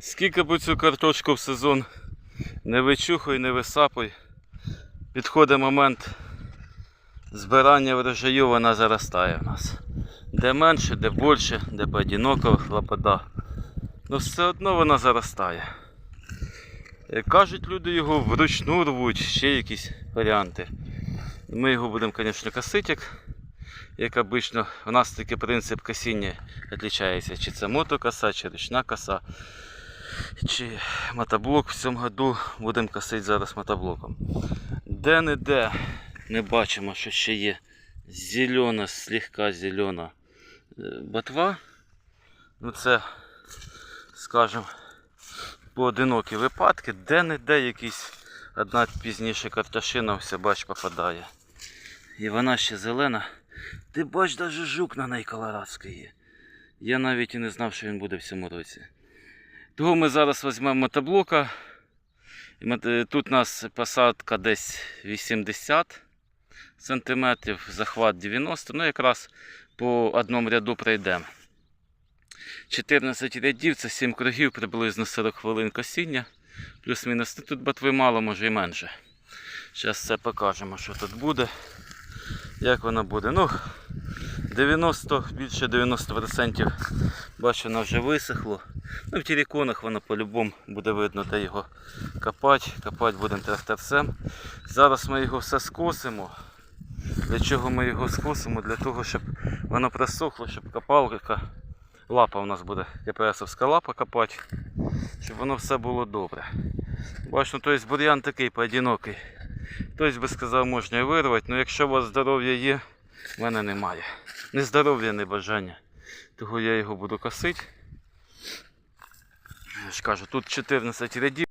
Скільки б цю картошку в сезон не вичухуй, не висапуй, підходить момент збирання врожаю, вона заростає в нас. Де менше, де більше, де поодиноко лопада. Ну все одно вона заростає. Е, Кажуть, люди його вручну рвуть, ще якісь варіанти. Ми його будемо, звісно, косити, як, обично. У нас такий принцип косіння відрізняється, чи це мотокоса, чи ручна коса, чи мотоблок. В цьому году будемо косити зараз мотоблоком. Де-не-де ми бачимо, що ще є зелена, слегка зелена е, ботва. Ну це, скажімо, поодинокі випадки, де-не-де якісь одна пізніше картошина все бач попадає. І вона ще зелена. Ти бач, навіть жук на неї колорадський. Я навіть і не знав, що він буде в цьому році. Того ми зараз візьмемо мотоблока. Тут у нас посадка десь 80 сантиметрів, захват 90, ну якраз по одному ряду пройдемо. 14 рядів це 7 кругів, приблизно 40 хвилин косіння. Плюс-мінус. Ну, Тут ботви мало, може і менше. Зараз все покажемо, що тут буде. Як воно буде. Ну, 90, більше 90% бачу, воно вже висохло. Ну, в тіріконах воно по-любому буде видно, де його копати. Копати будемо тракторцем. Зараз ми його все скосимо. Для чого ми його скосимо? Для того, щоб воно просохло, щоб копалка, лапа у нас буде КПСовська лапа копати, щоб воно все було добре. Бачно, тобто бур'ян такий поодинокий. Хтось би сказав, можна і вирвати, але якщо у вас здоров'я є, в мене немає. Не здоров'я, не бажання. Того я його буду косити. Я ж кажу, тут 14 рядів.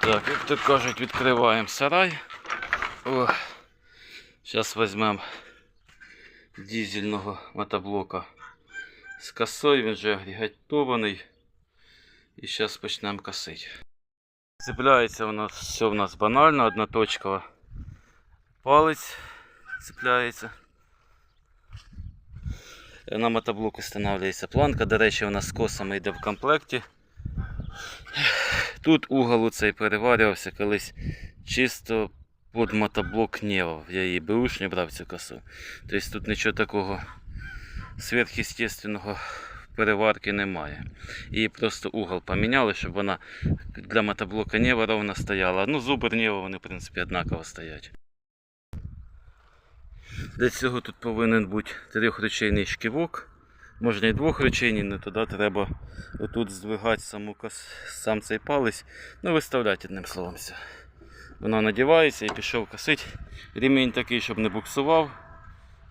Так, як то кажуть, відкриваємо сарай. Зараз візьмемо дизельного мотоблока з косою, він вже агрегатований. І зараз почнемо косити. Цепляється воно все в нас банально, одноточково. Палець цепляється. На мотоблок встановлюється планка. До речі, вона з косами йде в комплекті. Тут угол цей переварювався колись чисто під мотоблок Нева. Я її беушні брав цю косу. Тобто тут нічого такого сверхъестественного переварки немає. Її просто угол поміняли, щоб вона для мотоблока Нева ровно стояла. Ну, зуби Нева вони, в принципі, однаково стоять. Для цього тут повинен бути трьохручейний шківок. Можна і двохручейний, але тоді треба отут здвигати саму кос... сам цей палець. Ну, виставляти одним словом все. Воно надівається і пішов косить. Ремінь такий, щоб не буксував.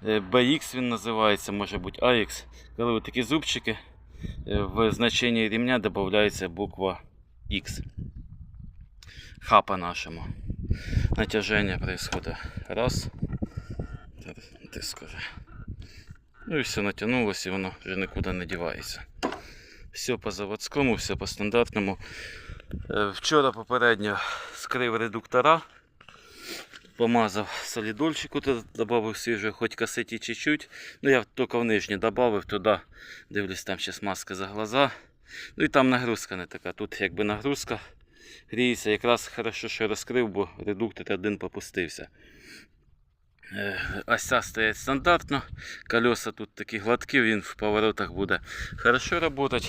Е, BX він називається, може бути AX. Коли такі зубчики, е, в значенні ремня додається буква X. Хапа нашому. Натяжение происходит. Раз. Ти скажи. Ну і все натягнулося, і воно вже нікуди не дівається. Все по заводському, все по стандартному. Е, Вчора попередньо скрив редуктора. Помазав солідольчику, додав свіжу, хоч касеті чуть-чуть. Ну я тільки в нижній додав туди. Дивлюсь, там ще смазка за глаза. Ну і там нагрузка не така. Тут якби нагрузка гріється. Якраз хорошо, що розкрив, бо редуктор один попустився. Е, Ося стоять стандартно, колеса тут такі гладкі, він в поворотах буде хорошо працювати.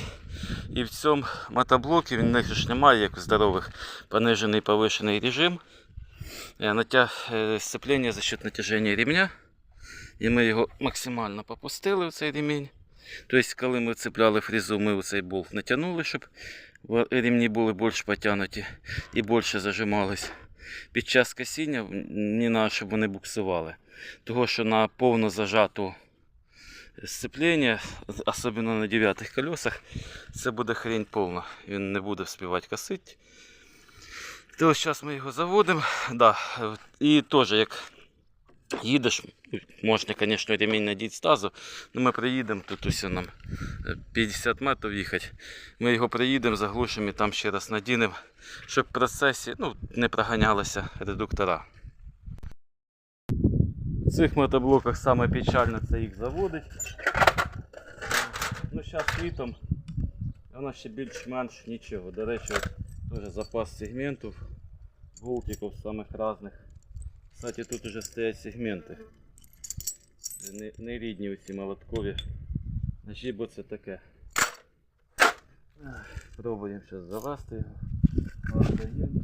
І в цьому мотоблокі він них немає, як у здорових, понижений повишений режим. Е, Натяг е, сцеплення за счет натяження ремня. І ми його максимально попустили в цей ремінь. Тобто, коли ми цепляли фрезу, ми цей болт натягнули, щоб ремні були більш потягнуті і більше зажимались. Під час косіння ні на щоб вони буксували. Того, що на повно зажату сцеплення, особливо на дев'ятих колесах, це буде хрень повна. Він не буде вспівати косити. То зараз ми його заводимо. Да. І теж як їдеш, можна, звісно, ремінь надіти стазу, але ми приїдемо, тут усе нам е, 50 метрів їхати. Ми його приїдемо, заглушимо і там ще раз надінемо, щоб в процесі ну, не проганялися редуктора. В цих мотоблоках саме печально це їх заводить. Ну, зараз літом Вона ще більш-менш нічого. До речі, теж запас сегментів, болтиків самих різних. Кстати, тут вже стоять сегменти. Не, не рідні усі молоткові. Ножі, бо це таке. Пробуємо зараз завести його.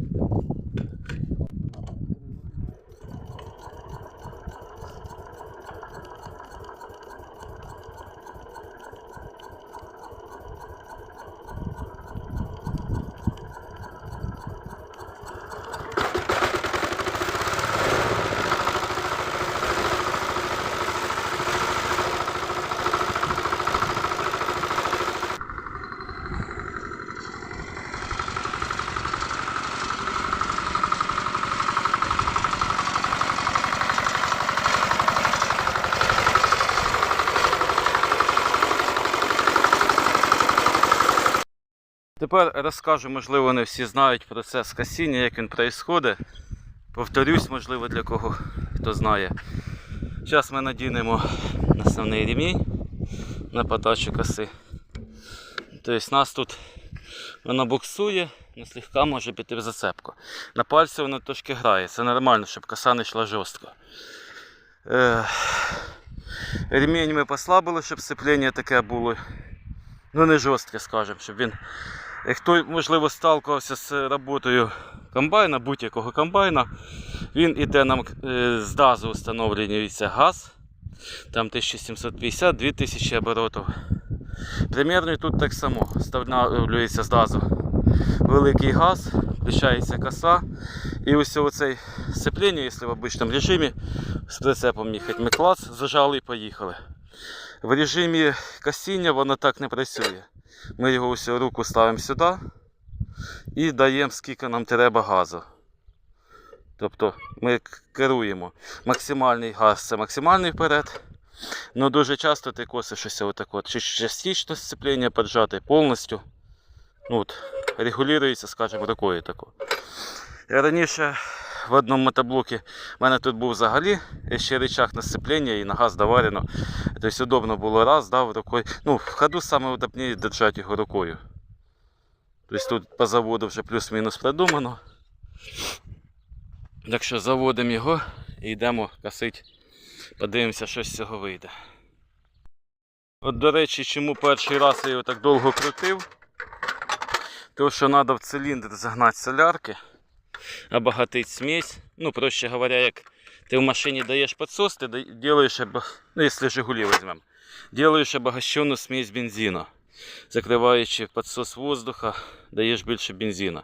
Тепер розкажу, можливо, не всі знають процес касіння, як він відбувається. Повторюсь, можливо, для кого хто знає. Зараз ми надінемо основний ремінь на подачу коси. Тобто нас тут воно буксує, але слегка може піти в зацепку. На пальці воно трошки грає, це нормально, щоб коса не йшла жорстко. Е, ремінь ми послабили, щоб сцеплення таке було. Ну не жорстке, скажімо, щоб він Хто, можливо, сталкувався з роботою комбайна, будь-якого комбайна, він іде нам е, з дазу встановлюється газ. Там 1750-2000 оборотів. Примірно тут так само встановлюється з дазу великий газ, включається коса. І ось оцей сцеплення, якщо в обичному режимі з прицепом їхати, ми клац, зажали і поїхали. В режимі касіння воно так не працює. Ми його ось руку ставимо сюди і даємо скільки нам треба газу. Тобто ми керуємо. Максимальний газ це максимальний вперед. Ну дуже часто ти косиш ось отак от. Чи частично сцеплення поджати повністю. Ну, от, регулюється, скажімо, рукою тако. Я раніше в одному мотоблокі в мене тут був взагалі ще рычаг на сцеплення і на газ доварено. Тобто удобно було раз, дав рукою. Ну, в ходу саме удобніше держати його рукою. Тобто тут по заводу вже плюс-мінус продумано. Так що заводимо його і йдемо косити. Подивимося, що з цього вийде. От, до речі, чому перший раз я його так довго крутив? Тому що треба в циліндр загнати солярки, обогатити смесь. Ну, проще говоря, як ти в машині даєш підсос, ти делаєш, ну, якщо Жигулі візьмемо, делаєш обогащену смесь бензину. Закриваючи підсос воздуха, даєш більше бензину.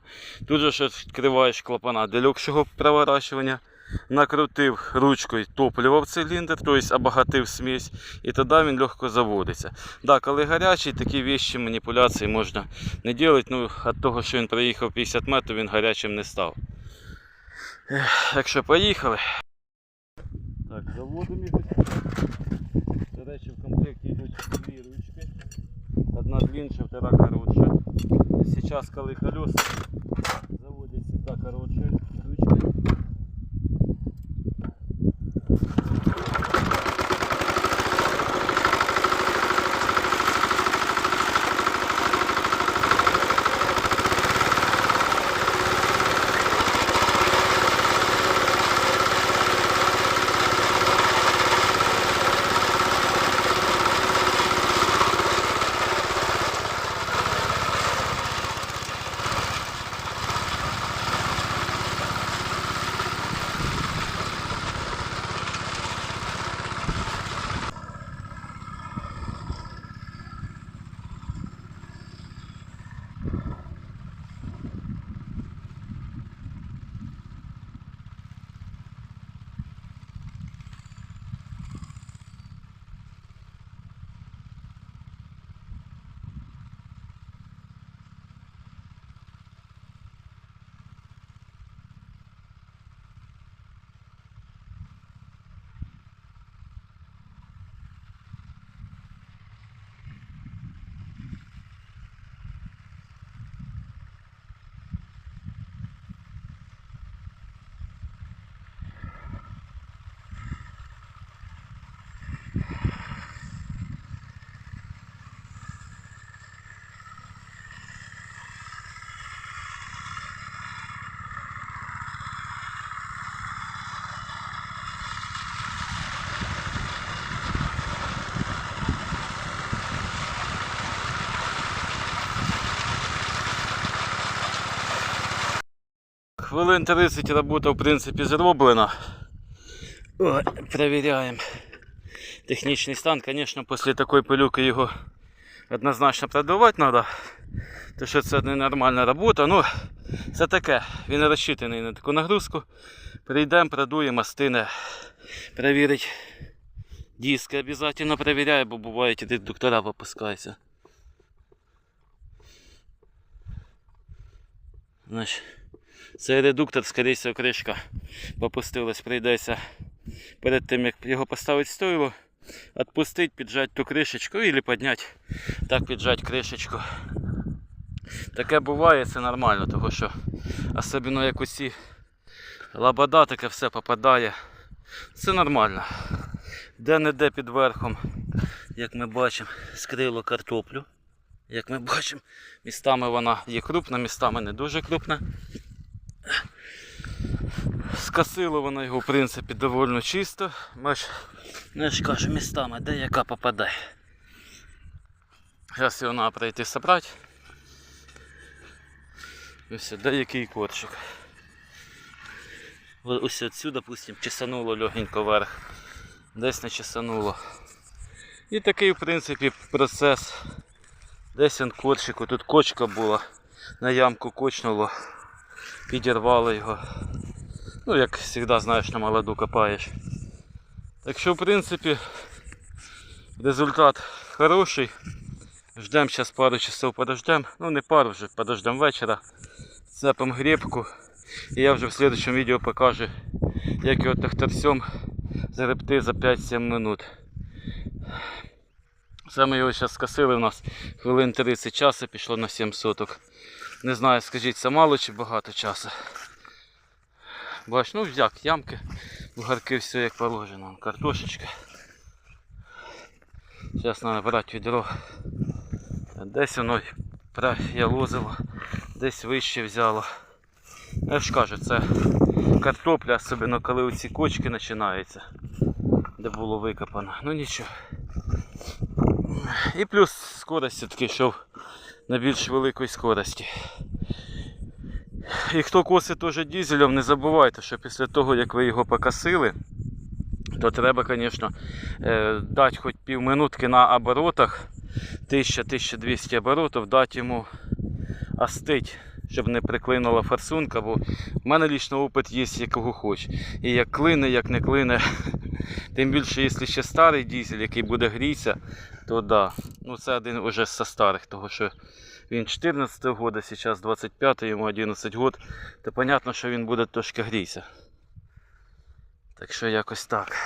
Тут же відкриваєш клапана для легшого проворачування, накрутив ручкою топливо в циліндр, тобто обогатив смесь, і тоді він легко заводиться. Да, коли гарячий, такі вещі, маніпуляції можна не робити. Ну, від того, що він проїхав 50 метрів, він гарячим не став. Так що поїхали. Так, заводимо його. До речі, в комплекті йдуть дві ручки. Одна длинша, втора коротша. Сейчас, коли колеса заводять всегда коротше ручки. Хвилин 30 робота, в принципі, зроблена. О, перевіряємо. Технічний стан, звісно, після такої пилюки його однозначно продавати треба. Тому що це ненормальна робота. Ну, це таке. Він розчитаний на таку нагрузку. Прийдемо, продуємо, стине. Перевірить. Диски обов'язково перевіряє, бо бувають редуктора випускаються. Значить, цей редуктор, скоріше кришка попустилась, прийдеться перед тим, як його поставити стойло, відпустити, піджати ту кришечку і підняти, так піджати кришечку. Таке буває, це нормально, тому що особливо як усі лабада, таке все попадає. Це нормально. Де-не-де під верхом, як ми бачимо, скрило картоплю. Як ми бачимо, містами вона є крупна, містами не дуже крупна. Скосило воно його, в принципі, доволі чисто. Ми ж, ну, я ж кажу, містами, де яка попадає. Зараз його треба пройти собрати. Ось деякий корчик. Ось отсюди, допустим, чесануло легенько вверх. Десь не чесануло. І такий, в принципі, процес. Десь він корчику, тут кочка була, на ямку кочнуло, підірвало його. Ну, як завжди знаєш, на молоду копаєш. Так що, в принципі, результат хороший. Ждемо зараз пару часов подождем. Ну не пару вже, подождем вечора. Цепимо гребку. І я вже в следующем відео покажу, як його тахтарсем загребти за 5-7 минут. Ми його зараз скосили у нас хвилин 30 часу пішло на 7 соток. Не знаю, скажіть, це мало чи багато часу. Бач, ну як, ямки, бугарки все як положено. Картошечка. Зараз треба брати відро. Десь воно ялозило, десь вище взяло. Я ж кажу, це картопля, особливо коли оці кочки починаються, де було викопано. Ну нічого. І плюс скорость все-таки йшов на більш великій скорості. І хто косить теж дізелем, не забувайте, що після того, як ви його покосили, то треба, звісно, е, дати хоч півминутки на оборотах, 1000-1200 оборотів, дати йому остить, щоб не приклинула форсунка, бо в мене лічно опит є, якого хоч. І як клине, як не клине. Тим більше, якщо ще старий дізель, який буде грітися, то да. Ну це один уже з старих, того що він 14 года, сейчас 25, йому 11 год, то понятно, що він буде трошки грійся. Так що якось так.